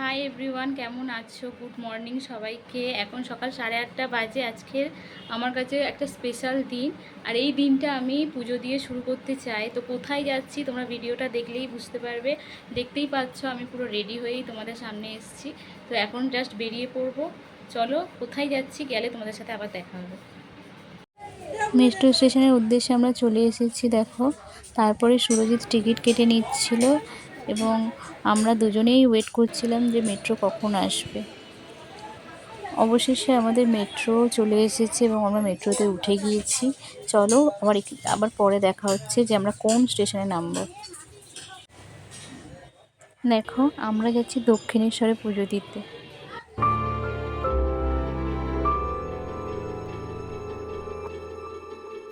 Hi everyone কেমন আছো? Good morning সবাইকে। এখন সকাল সাড়ে আটটা বাজে আজকের আমার কাছে একটা স্পেশাল দিন। আর এই দিনটা আমি পুজো দিয়ে শুরু করতে চাই। তো কোথায় যাচ্ছি তোমরা ভিডিওটা দেখলেই বুঝতে পারবে। দেখতেই পাচ্ছ আমি পুরো রেডি হয়েই তোমাদের সামনে এসেছি। তো এখন জাস্ট বেরিয়ে পড়ব। চলো, কোথায় যাচ্ছি গেলে তোমাদের সাথে আবার দেখা হবে। মেট্রো স্টেশনের উদ্দেশ্যে আমরা চলে এসেছি, দেখো। তারপরে সুরজিৎ টিকিট কেটে নিচ্ছিল। এবং আমরা দুজনেই ওয়েট করছিলাম যে মেট্রো কখন আসবে। অবশেষে আমাদের মেট্রো চলে এসেছে এবং আমরা মেট্রোতে উঠে গিয়েছি। চলো আবার আবার পরে দেখা হচ্ছে যে আমরা কোন স্টেশনে নামবো। দেখো, আমরা যাচ্ছি দক্ষিণেশ্বরে পুজো দিতে।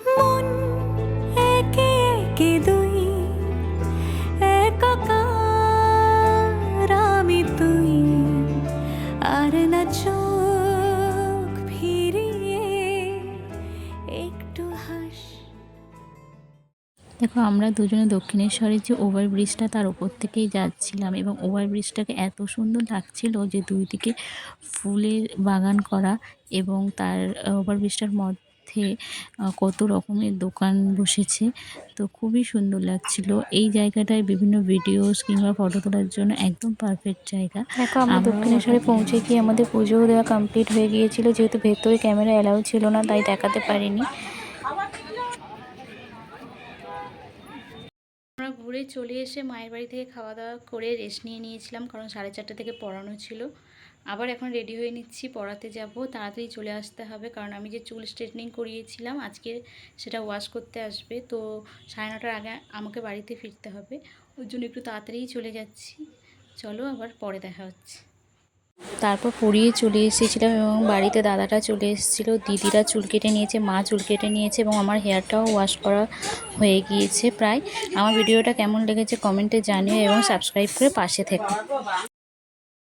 মন একে দেখো আমরা দুজনে দক্ষিণেশ্বরের যে ওভারব্রিজটা তার ওপর থেকেই যাচ্ছিলাম এবং ওভারব্রিজটাকে এত সুন্দর লাগছিল যে দুই দিকে ফুলের বাগান করা এবং তার ওভারব্রিজটার মধ্যে আহ, কত রকমের দোকান বসেছে। তো খুবই সুন্দর লাগছিল। এই জায়গাটায় বিভিন্ন ভিডিওস কিংবা ফটো তোলার জন্য একদম পারফেক্ট জায়গা। দেখো আমরা দক্ষিণেশ্বরে পৌঁছে গিয়ে আমাদের পুজোও দেওয়া কমপ্লিট হয়ে গিয়েছিল যেহেতু ভেতরে ক্যামেরা অ্যালাউ ছিল না তাই দেখাতে পারিনি। আমরা ঘুরে চলে এসে মায়ের বাড়ি থেকে খাওয়া দাওয়া করে রেস্ট নিয়ে নিয়েছিলাম, কারণ সাড়ে চারটে থেকে পড়ানো ছিল। আবার এখন রেডি হয়ে নিচ্ছি, পড়াতে যাব, তাড়াতাড়ি চলে আসতে হবে, কারণ আমি যে চুল স্ট্রেটনিং করিয়েছিলাম, আজকে সেটা ওয়াশ করতে আসবে। তো সাড়ে নটার আগে আমাকে বাড়িতে ফিরতে হবে ওর জন্য একটু তাড়াতাড়িই চলে যাচ্ছি। চলো আবার পরে দেখা হচ্ছে। তারপর পড়িয়ে চলে এসেছিলাম এবং বাড়িতে দাদাটা চলে এসেছিল, দিদিরা চুল কেটে নিয়েছে, মা চুল কেটে নিয়েছে এবং আমার হেয়ারটাও ওয়াশ করা হয়ে গিয়েছে প্রায়। আমার ভিডিওটা কেমন লেগেছে কমেন্টে জানিও এবং সাবস্ক্রাইব করে পাশে থেকো।